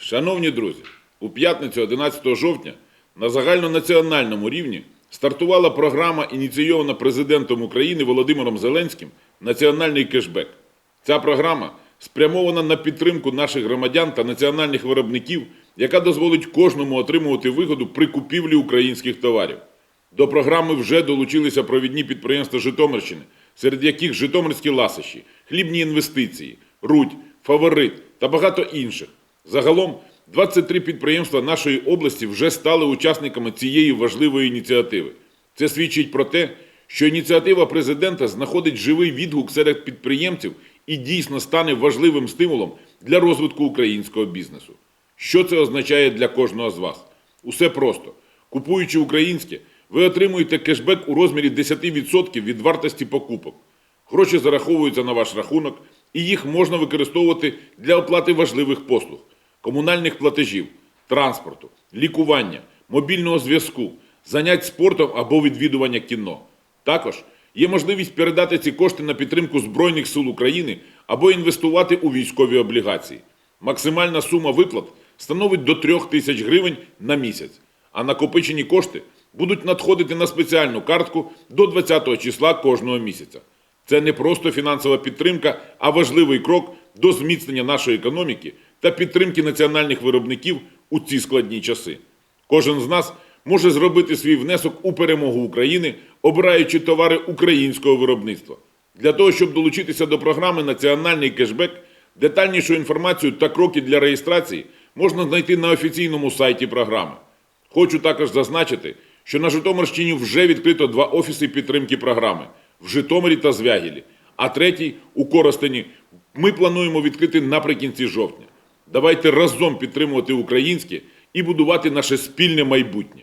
Шановні друзі, у п'ятницю 11 жовтня на загальнонаціональному рівні стартувала програма, ініційована президентом України Володимиром Зеленським Національний кешбек. Ця програма спрямована на підтримку наших громадян та національних виробників, яка дозволить кожному отримувати вигоду при купівлі українських товарів. До програми вже долучилися провідні підприємства Житомирщини, серед яких Житомирські ласощі, хлібні інвестиції, Рудь, Фаворит та багато інших. Загалом 23 підприємства нашої області вже стали учасниками цієї важливої ініціативи. Це свідчить про те, що ініціатива президента знаходить живий відгук серед підприємців і дійсно стане важливим стимулом для розвитку українського бізнесу. Що це означає для кожного з вас? Усе просто. Купуючи українське, ви отримуєте кешбек у розмірі 10% від вартості покупок. Гроші зараховуються на ваш рахунок, і їх можна використовувати для оплати важливих послуг, комунальних платежів, транспорту, лікування, мобільного зв'язку, занять спортом або відвідування кіно. Також є можливість передати ці кошти на підтримку Збройних сил України або інвестувати у військові облігації. Максимальна сума виплат становить до 3 тисяч гривень на місяць, а накопичені кошти будуть надходити на спеціальну картку до 20 числа кожного місяця. Це не просто фінансова підтримка, а важливий крок до зміцнення нашої економіки та підтримки національних виробників у ці складні часи. Кожен з нас може зробити свій внесок у перемогу України, обираючи товари українського виробництва. Для того, щоб долучитися до програми Національний кешбек, детальнішу інформацію та кроки для реєстрації можна знайти на офіційному сайті програми. Хочу також зазначити, що на Житомирщині вже відкрито два офіси підтримки програми в Житомирі та Звягілі, а третій у Коростені ми плануємо відкрити наприкінці жовтня. Давайте разом підтримувати українське і будувати наше спільне майбутнє.